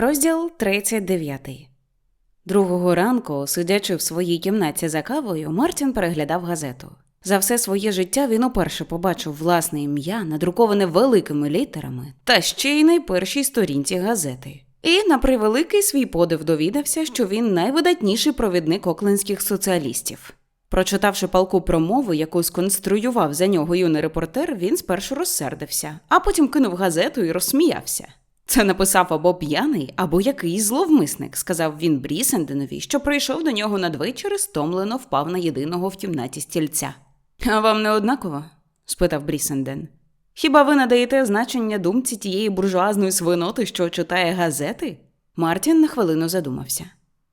Розділ 39 Другого ранку, сидячи в своїй кімнаті за кавою, Мартін переглядав газету. За все своє життя він уперше побачив власне ім'я, надруковане великими літерами, та ще й найпершій сторінці газети. І, на превеликий свій подив, довідався, що він найвидатніший провідник оклендських соціалістів. Прочитавши палку промову, яку сконструював за нього юний репортер, він спершу розсердився, а потім кинув газету і розсміявся. Це написав або п'яний, або якийсь зловмисник, сказав він Брісенденові, що прийшов до нього надвечір і стомлено впав на єдиного в кімнаті стільця. А вам не однаково? спитав Брісенден. Хіба ви надаєте значення думці тієї буржуазної свиноти, що читає газети? Мартін на хвилину задумався.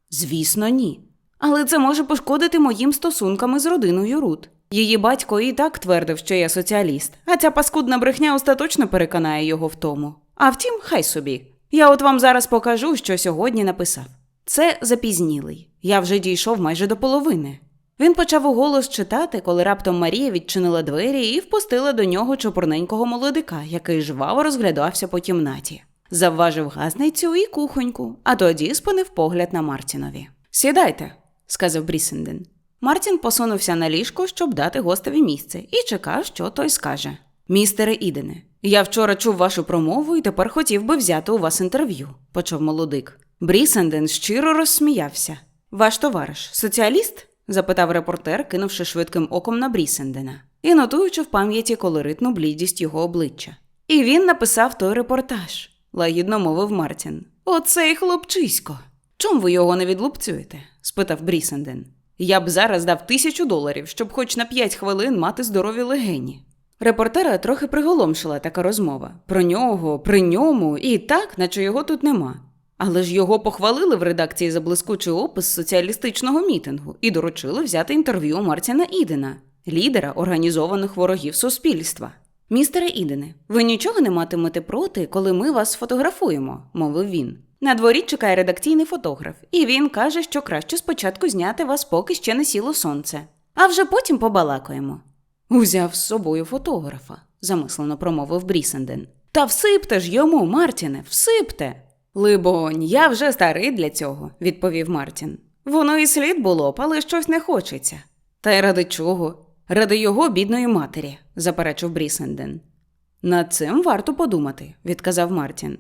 Звісно, ні. Але це може пошкодити моїм стосункам із родиною Рут. Її батько і так твердив, що я соціаліст, а ця паскудна брехня остаточно переконає його в тому. А втім, хай собі. Я от вам зараз покажу, що сьогодні написав. Це запізнілий. Я вже дійшов майже до половини. Він почав уголос читати, коли раптом Марія відчинила двері і впустила до нього чопорненького молодика, який жваво розглядався по кімнаті. Завважив газницю і кухоньку, а тоді спинив погляд на Мартінові. Сідайте, сказав Брісенден. Мартін посунувся на ліжко, щоб дати гостеві місце, і чекав, що той скаже. Містере Ідене, я вчора чув вашу промову і тепер хотів би взяти у вас інтерв'ю, почав молодик. Брісенден щиро розсміявся. Ваш товариш, соціаліст? запитав репортер, кинувши швидким оком на Брісендена і нотуючи в пам'яті колоритну блідість його обличчя. І він написав той репортаж, лагідно мовив Мартін. Оцей хлопчисько. Чом ви його не відлупцюєте? спитав Брісенден. Я б зараз дав тисячу доларів, щоб хоч на п'ять хвилин мати здорові легені. Репортера трохи приголомшила така розмова про нього, при ньому і так, наче його тут нема. Але ж його похвалили в редакції за блискучий опис соціалістичного мітингу і доручили взяти інтерв'ю Мартіна Ідена, лідера організованих ворогів суспільства. Містере Ідене, ви нічого не матимете проти, коли ми вас фотографуємо, мовив він. На дворі чекає редакційний фотограф, і він каже, що краще спочатку зняти вас, поки ще не сіло сонце, а вже потім побалакаємо. Узяв з собою фотографа, замислено промовив Брісенден. Та всипте ж йому, Мартіне, всипте. Либонь, я вже старий для цього, відповів Мартін. Воно і слід було б, але щось не хочеться. Та й ради чого? Ради його бідної матері, заперечив Брісенден. Над цим варто подумати, відказав Мартін.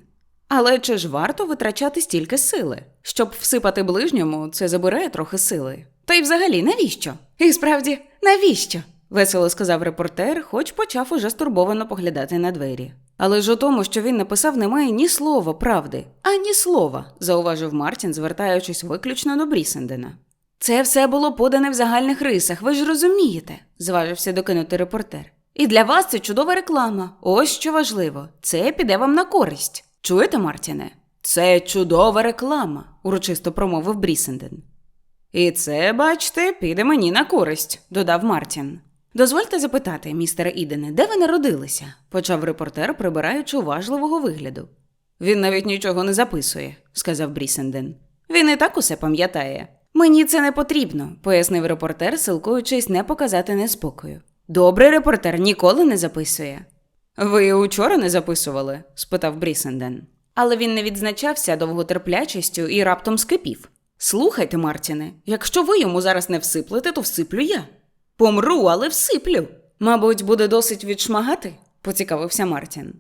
Але чи ж варто витрачати стільки сили? Щоб всипати ближньому, це забирає трохи сили. Та й взагалі навіщо? І справді, навіщо? Весело сказав репортер, хоч почав уже стурбовано поглядати на двері. Але ж у тому, що він написав, немає ні слова правди, ані слова, зауважив Мартін, звертаючись виключно до Брісендена. Це все було подане в загальних рисах, ви ж розумієте, зважився докинути репортер. І для вас це чудова реклама. Ось що важливо, це піде вам на користь. Чуєте, Мартіне? Це чудова реклама, урочисто промовив Брісенден. І це, бачте, піде мені на користь, додав Мартін. Дозвольте запитати, містере Ідене, де ви народилися? почав репортер, прибираючи уважливого вигляду. Він навіть нічого не записує, сказав Брісенден. Він і так усе пам'ятає. Мені це не потрібно, пояснив репортер, силкуючись не показати неспокою. Добрий репортер ніколи не записує. Ви учора не записували? спитав Брісенден. Але він не відзначався довготерплячістю і раптом скипів. Слухайте, Мартіне, якщо ви йому зараз не всиплете, то всиплю я. Помру, але всиплю. Мабуть, буде досить відшмагати, поцікавився Мартін.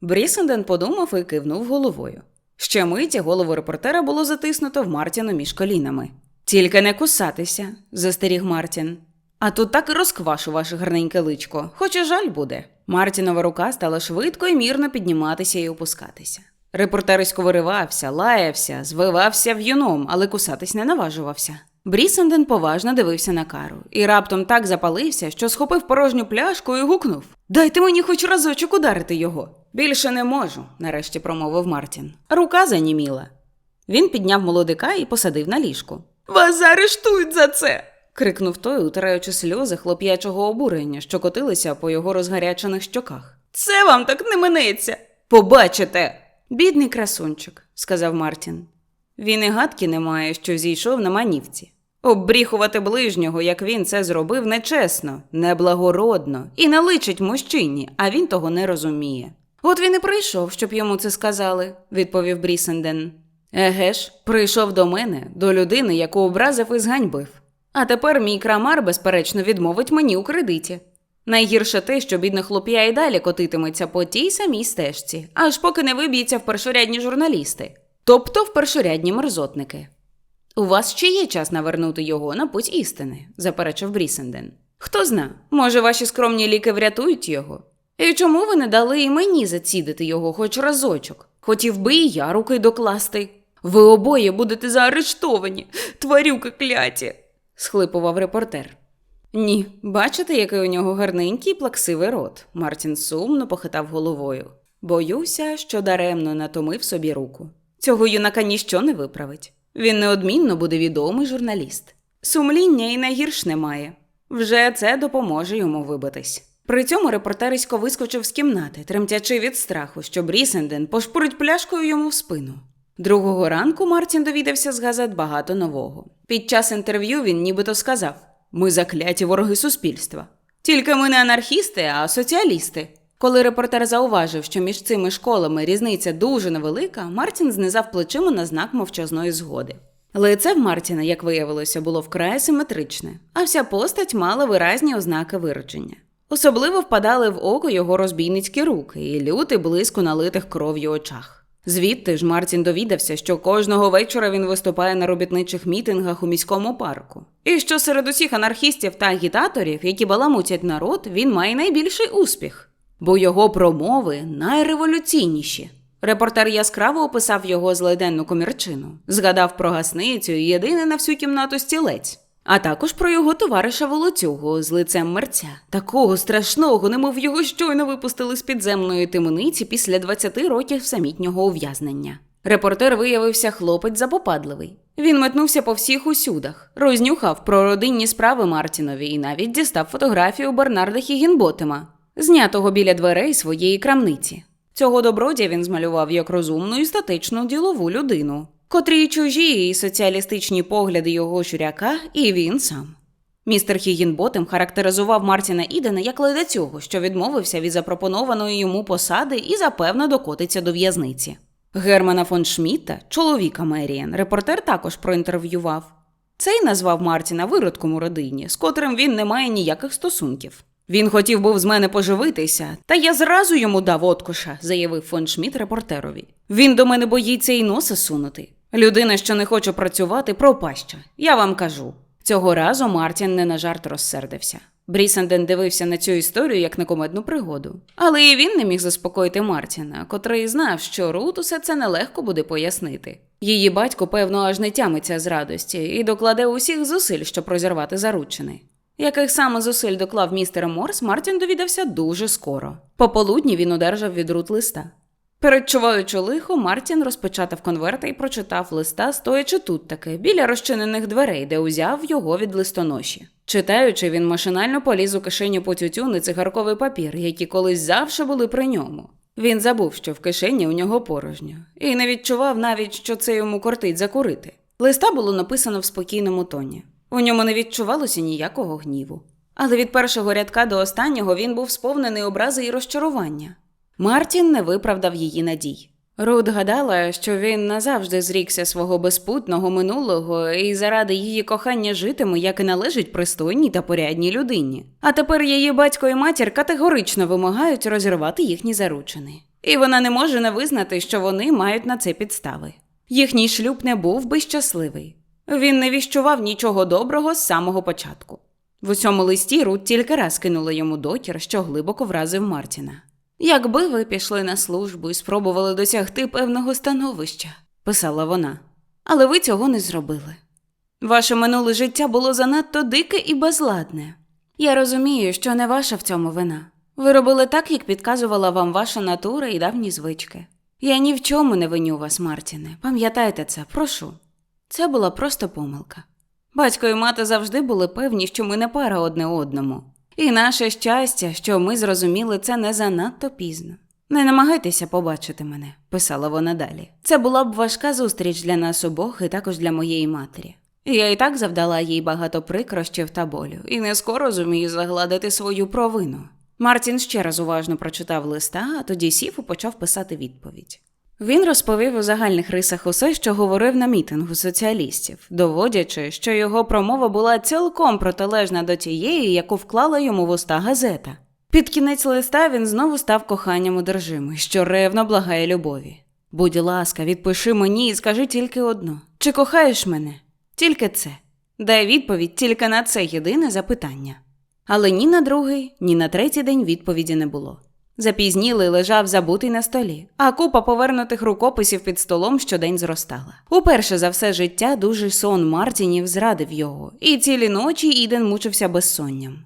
Брісенден подумав і кивнув головою. Ще миті голову репортера було затиснуто в Мартіну між колінами. Тільки не кусатися, застеріг Мартін. А тут так і розквашу ваше гарненьке личко, хоч і жаль буде. Мартінова рука стала швидко і мірно підніматися і опускатися. Репортерисько виривався, лаявся, звивався в'юном, але кусатись не наважувався. Брісенден поважно дивився на кару і раптом так запалився, що схопив порожню пляшку і гукнув: Дайте мені хоч разочок ударити його. Більше не можу, нарешті промовив Мартін. Рука заніміла. Він підняв молодика і посадив на ліжку. Вас заарештують за це. крикнув той, утираючи сльози хлоп'ячого обурення, що котилися по його розгарячених щоках. Це вам так не минеться. Побачите. Бідний красунчик, сказав Мартін. Він і гадки не має, що зійшов на манівці. Оббріхувати ближнього, як він це зробив, нечесно, неблагородно і не личить мужчині, а він того не розуміє. От він і прийшов, щоб йому це сказали, відповів Брісенден. Еге ж, прийшов до мене, до людини, яку образив і зганьбив. А тепер мій крамар, безперечно, відмовить мені у кредиті. Найгірше те, що бідне хлоп'я і далі котитиметься по тій самій стежці, аж поки не виб'ється в першорядні журналісти, тобто в першорядні мерзотники. У вас ще є час навернути його на путь істини, заперечив Брісенден. Хто зна, може, ваші скромні ліки врятують його? І чому ви не дали і мені зацідити його хоч разочок? Хотів би і я руки докласти. Ви обоє будете заарештовані, тварюки кляті, схлипував репортер. Ні, бачите, який у нього гарненький плаксивий рот. Мартін сумно похитав головою. Боюся, що даремно натомив собі руку. Цього юнака ніщо не виправить. Він неодмінно буде відомий журналіст. Сумління і найгірш немає. Вже це допоможе йому вибитись. При цьому репортерисько вискочив з кімнати, тремтячи від страху, що Брісенден пошпурить пляшкою йому в спину. Другого ранку Мартін довідався з газет багато нового. Під час інтерв'ю він нібито сказав: Ми закляті вороги суспільства. Тільки ми не анархісти, а соціалісти. Коли репортер зауважив, що між цими школами різниця дуже невелика, Мартін знизав плечима на знак мовчазної згоди. Лице в Мартіна, як виявилося, було вкрай симетричне, а вся постать мала виразні ознаки виродження. Особливо впадали в око його розбійницькі руки і лютий блиск у налитих кров'ю очах. Звідти ж Мартін довідався, що кожного вечора він виступає на робітничих мітингах у міському парку, і що серед усіх анархістів та агітаторів, які баламутять народ, він має найбільший успіх, бо його промови найреволюційніші. Репортер яскраво описав його злиденну комірчину, згадав про гасницю і єдиний на всю кімнату стілець. А також про його товариша волоцюгу з лицем мерця, такого страшного, немов його щойно випустили з підземної темниці після 20 років самітнього ув'язнення. Репортер виявився хлопець запопадливий. Він метнувся по всіх усюдах, рознюхав про родинні справи Мартінові і навіть дістав фотографію Бернарда Хігінботема, знятого біля дверей своєї крамниці. Цього добродія він змалював як розумну і статичну ділову людину, котрі чужі і соціалістичні погляди його щуряка, і він сам. Містер Хігінботем характеризував Мартіна Ідена як ледацюгу, що відмовився від запропонованої йому посади і запевно докотиться до в'язниці. Германа фон Шмітта, чоловіка Меріан, репортер також проінтерв'ював. Цей назвав Мартіна виродком у родині, з котрим він не має ніяких стосунків. Він хотів був з мене поживитися, та я зразу йому дав откуша, заявив фон Шміт репортерові. Він до мене боїться і носа сунути. Людина, що не хоче працювати, пропаща. Я вам кажу. Цього разу Мартін не на жарт розсердився. Брісенден дивився на цю історію як на комедну пригоду. Але і він не міг заспокоїти Мартіна, котрий знав, що Рут усе це нелегко буде пояснити. Її батько, певно, аж не тямиться з радості і докладе усіх зусиль, щоб розірвати заручини. Яких саме зусиль доклав містер Морс, Мартін довідався дуже скоро. Пополудні він одержав від Рут листа. Передчуваючи лихо, Мартін розпечатав конверта і прочитав листа, стоячи тут таки, біля розчинених дверей, де узяв його від листоноші. Читаючи, він машинально поліз у кишеню по тютюн і цигарковий папір, які колись завжди були при ньому. Він забув, що в кишені у нього порожньо, і не відчував навіть, що це йому кортить закурити. Листа було написано в спокійному тоні. У ньому не відчувалося ніякого гніву. Але від першого рядка до останнього він був сповнений образи і розчарування. Мартін не виправдав її надій. Рут гадала, що він назавжди зрікся свого безпутного минулого і заради її кохання житиме, як і належить пристойній та порядній людині. А тепер її батько і матір категорично вимагають розірвати їхні заручини. І вона не може не визнати, що вони мають на це підстави. Їхній шлюб не був би щасливий. Він не віщував нічого доброго з самого початку. В усьому листі Рут тільки раз кинула йому докір, що глибоко вразив Мартіна. Якби ви пішли на службу і спробували досягти певного становища, писала вона, але ви цього не зробили. Ваше минуле життя було занадто дике і безладне. Я розумію, що не ваша в цьому вина. Ви робили так, як підказувала вам ваша натура і давні звички. Я ні в чому не виню вас, Мартіне. Пам'ятайте це, прошу. Це була просто помилка. Батько і мати завжди були певні, що ми не пара одне одному. І наше щастя, що ми зрозуміли це не занадто пізно. Не намагайтеся побачити мене, писала вона далі. Це була б важка зустріч для нас обох і також для моєї матері. Я і так завдала їй багато прикрощів та болю, і не скоро зумію загладити свою провину. Мартін ще раз уважно прочитав листа, а тоді сів і почав писати відповідь. Він розповів у загальних рисах усе, що говорив на мітингу соціалістів, доводячи, що його промова була цілком протилежна до тієї, яку вклала йому в уста газета. Під кінець листа він знову став коханням одержимий, що ревно благає любові. Будь ласка, відпиши мені і скажи тільки одно: чи кохаєш мене? Тільки це. Дай відповідь тільки на це єдине запитання. Але ні на другий, ні на третій день відповіді не було. Запізнілий лежав забутий на столі, а купа повернутих рукописів під столом щодень зростала. Уперше за все життя дуже сон Мартінів зрадив його, і цілі ночі Іден мучився безсонням.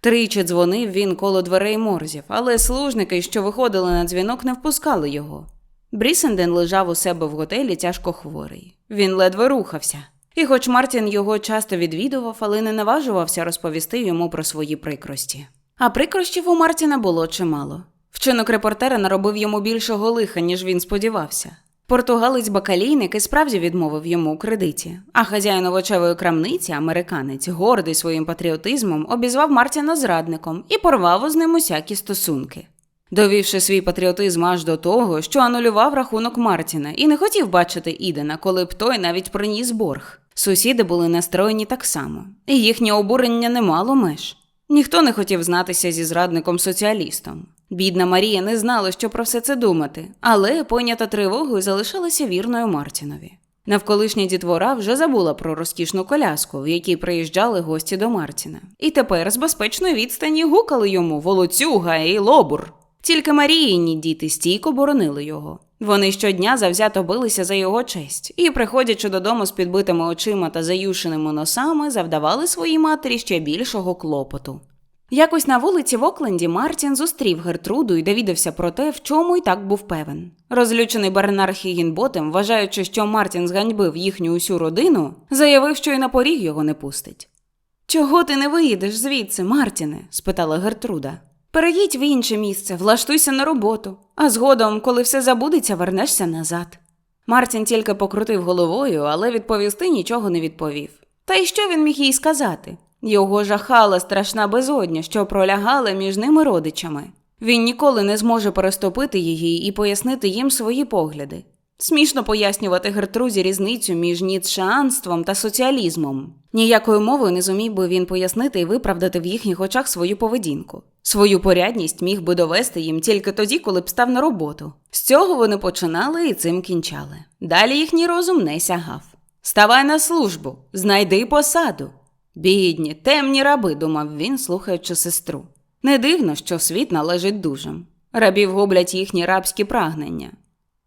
Тричі дзвонив він коло дверей морзів, але служники, що виходили на дзвінок, не впускали його. Брісенден лежав у себе в готелі тяжко хворий. Він ледве рухався. І хоч Мартін його часто відвідував, але не наважувався розповісти йому про свої прикрості. А прикрощів у Мартіна було чимало. Вчинок репортера наробив йому більшого лиха, ніж він сподівався. Португалець бакалійник і справді відмовив йому у кредиті, а хазяїн овочевої крамниці, американець, гордий своїм патріотизмом, обізвав Мартіна зрадником і порвав із ним усякі стосунки. Довівши свій патріотизм аж до того, що анулював рахунок Мартіна і не хотів бачити Ідена, коли б той навіть приніс борг. Сусіди були настроєні так само, і їхнє обурення не мало меж. Ніхто не хотів знатися зі зрадником-соціалістом. Бідна Марія не знала, що про все це думати, але, пойнята тривогою, залишалася вірною Мартінові. Навколишня дітвора вже забула про розкішну коляску, в якій приїжджали гості до Мартіна, і тепер з безпечної відстані гукали йому волоцюга і лобур. Тільки Маріїні діти стійко боронили його. Вони щодня завзято билися за його честь і, приходячи додому з підбитими очима та заюшеними носами, завдавали своїй матері ще більшого клопоту. Якось на вулиці в Окленді Мартін зустрів Гертруду і довідався про те, в чому й так був певен. Розлючений Бернар Хігінботем, вважаючи, що Мартін зганьбив їхню усю родину, заявив, що й на поріг його не пустить. Чого ти не виїдеш звідси, Мартіне? спитала Гертруда. Переїдь в інше місце, влаштуйся на роботу, а згодом, коли все забудеться, вернешся назад. Мартін тільки покрутив головою, але відповісти нічого не відповів. Та й що він міг їй сказати? Його жахала страшна безодня, що пролягала між ними родичами. Він ніколи не зможе переступити її і пояснити їм свої погляди. Смішно пояснювати Гертрузі різницю між ніцшеанством та соціалізмом. Ніякою мовою не зумів би він пояснити і виправдати в їхніх очах свою поведінку. Свою порядність міг би довести їм тільки тоді, коли б став на роботу. З цього вони починали і цим кінчали. Далі їхній розум не сягав. Ставай на службу, знайди посаду. Бідні, темні раби, думав він, слухаючи сестру. Не дивно, що світ належить дужим. Рабів гублять їхні рабські прагнення.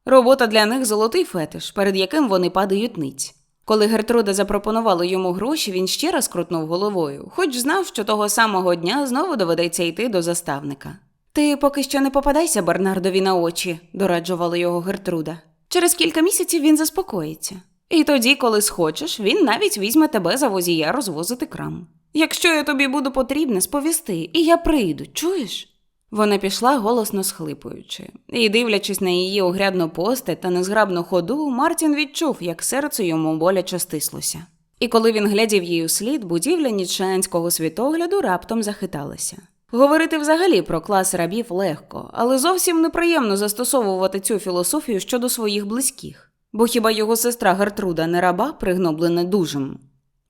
Робота для них золотий фетиш, перед яким вони падають ниць. Коли Гертруда запропонувала йому гроші, він ще раз крутнув головою, хоч знав, що того самого дня знову доведеться йти до заставника. Ти поки що не попадайся Бернардові на очі, дораджувала його Гертруда. Через кілька місяців він заспокоїться. І тоді, коли схочеш, він навіть візьме тебе за возія розвозити крам. Якщо я тобі буду потрібна, сповісти, і я прийду, чуєш? Вона пішла, голосно схлипуючи, і, дивлячись на її огрядну постать та незграбну ходу, Мартін відчув, як серце йому боляче стислося. І коли він глядів у слід, будівля нічанського світогляду раптом захиталася. Говорити взагалі про клас рабів легко, але зовсім неприємно застосовувати цю філософію щодо своїх близьких. Бо хіба його сестра Гертруда не раба, пригноблена дужим?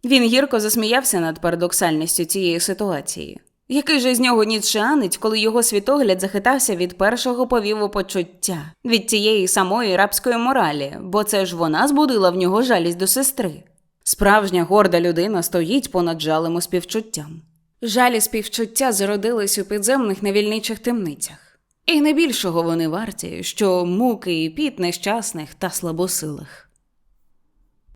Він гірко засміявся над парадоксальністю цієї ситуації. Який же з нього ніцшеанець, коли його світогляд захитався від першого повіву почуття, від тієї самої рабської моралі, бо це ж вона збудила в нього жалість до сестри. Справжня горда людина стоїть понад жалем і співчуттям. Жалі співчуття зародились у підземних невільничих темницях, і не більшого вони варті, що муки і піт нещасних та слабосилих.